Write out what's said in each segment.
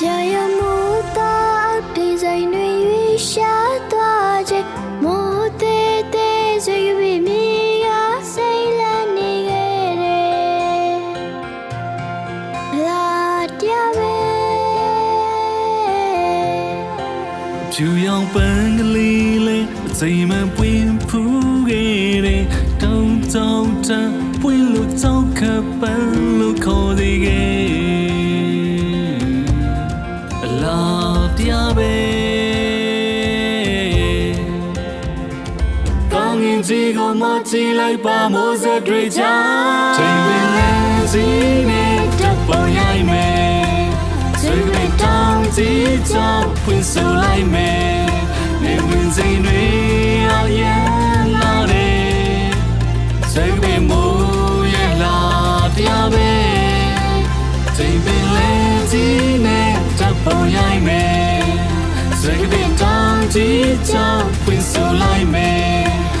ပြရမှုသာဒီဇိုင်းတွေရွေးရှာသွားခြင်းမိုးသေးသေးဆွေပြင်းမြေကစိတ်လန်းနေခဲ့တယ်လာတရပဲဖြူရောင်ပန်းကလေးလေးအချိန်မှပွင့်ဖူးခဲ့တဲ့တောင်းတောင်းတပွင့်လို့တောင်းခပ်ပန်း င်းရင်ကြီးကိုမချီလိုက်ပါမိုးစက်တွေချချိန်ပင်လဲစီနဲ့တပ်ပေါ်ရိုက်မယ်ဆွေးနွေးတောင်းကြည့်ကြောင်းဖွင့်ဆိုလိုက်မယ်နေဝင်စိန်တွေအရင်လာတယ်စိတ်ပဲမိုးရဲ့လာတရားပဲချိန်ပင်လဲကြီးနဲ့တပ်ပေါ်ရိုက်မယ်စိတ်ပဲတောင်းကြည့်ကြောင်းဖွင့်ဆိုလိုက်မယ်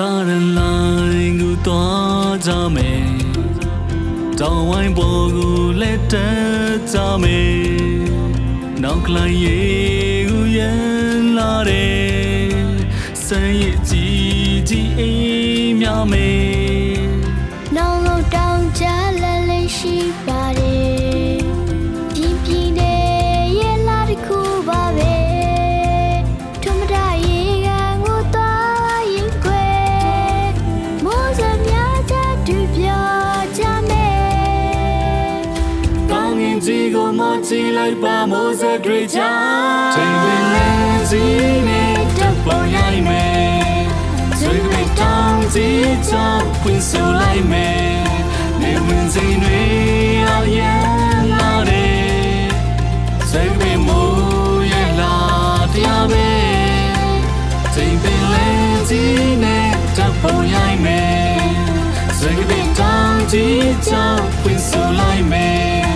စားရလိုင်းကိုတွားကြမယ်တောင်းဝိုင်းပေါ်ကိုလက်တက်ကြမယ်နောက်ကလိုက်ရေကိုရန်လာတယ်စမ်းရည်ကြီးကြီးအိမ်များမယ် ကောင်းရင်ကြီးကိုမချီလိုက်ပါမိုးစက်တွေချချိန်ပင်လဲစီနဲ့တပ်ပေါ်ရိုက်မယ်ဆွေးနွေးတောင်းကြည့်ချဖွင့်ဆိုလိုက်မယ်နေဝင်စိန်တွေအရင်လာတယ်စိတ်ပဲမိုးရဲ့လာတရားပဲချိန်ပင်လဲကြီးနဲ့တပ်ပေါ်ရိုက်မယ်စိတ်ပဲတောင်းကြည့်ချဖွင့်ဆိုလိုက်မယ်